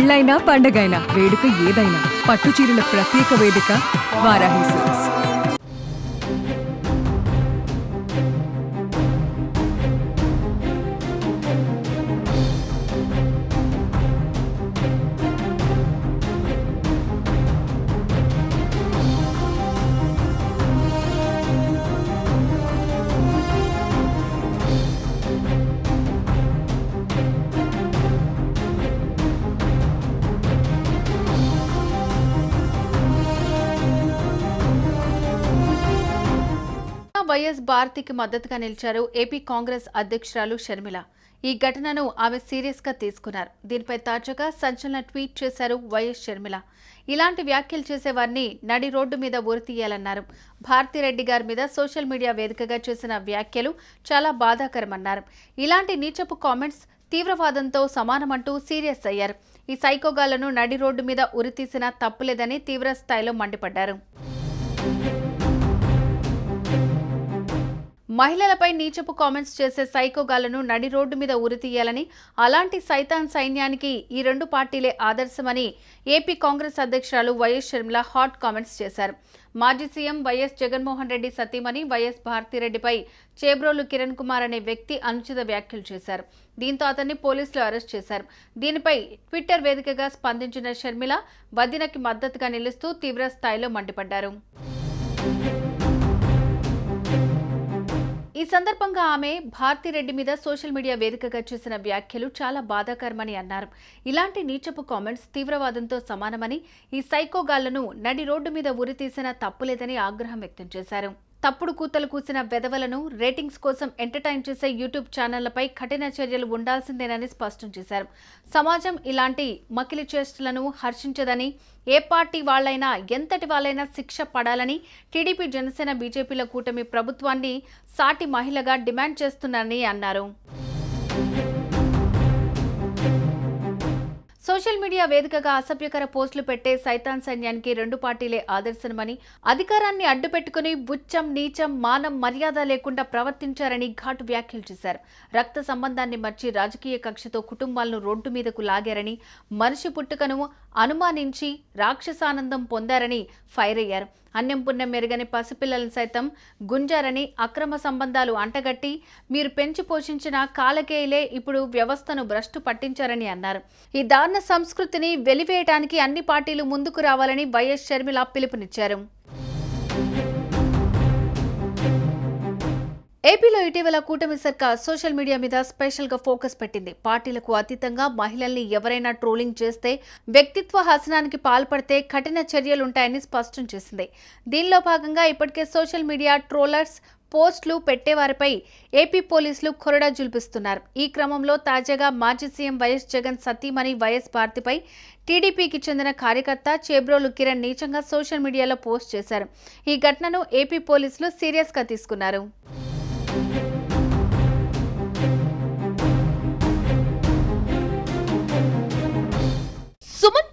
పెళ్ళైనా పండగైనా వేడుక ఏదైనా పట్టు చీరల ప్రత్యేక వేదిక వారాహి సిల్క్స్. వైఎస్ భారతికి మద్దతుగా నిలిచారు ఏపీ కాంగ్రెస్ అధ్యక్షురాలు షర్మిల. ఈ ఘటనను ఆమె సీరియస్గా తీసుకున్నారు. దీనిపై తాజాగా సంచలన ట్వీట్ చేశారు వైఎస్ షర్మిల. ఇలాంటి వ్యాఖ్యలు చేసేవారిని నడి రోడ్డు మీద ఉరితీయాలన్నారు భారతిరెడ్డి గారి మీద సోషల్ మీడియా వేదికగా చేసిన వ్యాఖ్యలు చాలా బాధాకరమన్నారు. ఇలాంటి నీచపు కామెంట్స్ తీవ్రవాదంతో సమానమంటూ సీరియస్ అయ్యారు. ఈ సైకోగాలను నడి రోడ్డు మీద ఉరితీసినా తప్పులేదని తీవ్ర స్థాయిలో మండిపడ్డారు. మహిళలపై నీచపు కామెంట్స్ చేసే సైకోగాలను నడి రోడ్డు మీద ఉరితీయాలని అలాంటి సైతాన్ సైన్యానికి ఈ రెండు పార్టీలే ఆదర్శమని ఏపీ కాంగ్రెస్ అధ్యక్షురాలు వైఎస్ షర్మిల హాట్ కామెంట్స్ చేశారు. మాజీ సీఎం వైఎస్ జగన్మోహన్ రెడ్డి సతీమణి వైఎస్ భారతిరెడ్డిపై చేబ్రోలు కిరణ్ కుమార్ అనే వ్యక్తి అనుచిత వ్యాఖ్యలు చేశారు. దీంతో అతన్ని పోలీసులు అరెస్ట్ చేశారు. దీనిపై ట్విట్టర్ వేదికగా స్పందించిన షర్మిల వదినకి మద్దతుగా నిలుస్తూ తీవ్ర స్థాయిలో మండిపడ్డారు. ఈ సందర్భంగా ఆమె భారతిరెడ్డి మీద సోషల్ మీడియా వేదికగా చేసిన వ్యాఖ్యలు చాలా బాధాకరమని అన్నారు. ఇలాంటి నీచపు కామెంట్స్ తీవ్రవాదంతో సమానమని ఈ సైకోగాళ్ళను నడి రోడ్డు మీద ఉరితీసిన తప్పులేదని ఆగ్రహం వ్యక్తం చేశారు. తప్పుడు కూతలు కూసిన వెధవలను రేటింగ్స్ కోసం ఎంటర్టైన్ చేసే యూట్యూబ్ ఛానళ్ళపై కఠిన చర్యలు ఉండాల్సిందేనని స్పష్టం చేశారు. సమాజం ఇలాంటి మకిలి చేష్టలను హర్షించదని ఏ పార్టీ వాళ్ళైనా ఎంతటి వాళ్ళైనా శిక్ష పడాలని టీడీపీ జనసేన బీజేపీల కూటమి ప్రభుత్వాన్ని సాటి మహిళగా డిమాండ్ చేస్తున్నారని అన్నారు. సోషల్ మీడియా వేదికగా అసభ్యకర పోస్టులు పెట్టే సైతాన్ సైన్యానికి రెండు పార్టీలే ఆదర్శనమని అధికారాన్ని అడ్డుపెట్టుకుని ఉచ్చం నీచం మానం మర్యాద లేకుండా ప్రవర్తించారని ఘాటు వ్యాఖ్యలు చేశారు. రక్త సంబంధాన్ని మర్చి రాజకీయ కక్షతో కుటుంబాలను రోడ్డు మీదకు లాగారని మనిషి పుట్టుకను అనుమానించి రాక్షసానందం పొందారని ఫైర్ అయ్యారు. అన్నం పుణ్యం మెరుగని పసిపిల్లలను సైతం గుంజారని అక్రమ సంబంధాలు అంటగట్టి మీరు పెంచి పోషించిన కాలకేయులే ఇప్పుడు వ్యవస్థను భ్రష్టు పట్టించారని అన్నారు. ఈ దారుణ సంస్కృతిని వెలివేయటానికి అన్ని పార్టీలు ముందుకు రావాలని వైఎస్ షర్మిల పిలుపునిచ్చారు. ఏపీలో ఇటీవల కూటమి సర్కార్ సోషల్ మీడియా మీద స్పెషల్గా ఫోకస్ పెట్టింది. పార్టీలకు అతీతంగా మహిళల్ని ఎవరైనా ట్రోలింగ్ చేస్తే వ్యక్తిత్వ హసనానికి పాల్పడితే కఠిన చర్యలుంటాయని స్పష్టం చేసింది. దీనిలో భాగంగా ఇప్పటికే సోషల్ మీడియా ట్రోలర్స్ పోస్టులు పెట్టేవారిపై ఏపీ పోలీసులు కొరడా జుల్పిస్తున్నారు. ఈ క్రమంలో తాజాగా మాజీ సీఎం వైఎస్ జగన్ సతీమణి వైఎస్ భారతిపై టీడీపీకి చెందిన కార్యకర్త చేబ్రోలు కిరణ్ నీచంగా సోషల్ మీడియాలో పోస్ట్ చేశారు. ఈ ఘటనను ఏపీ పోలీసులు సీరియస్గా తీసుకున్నారు.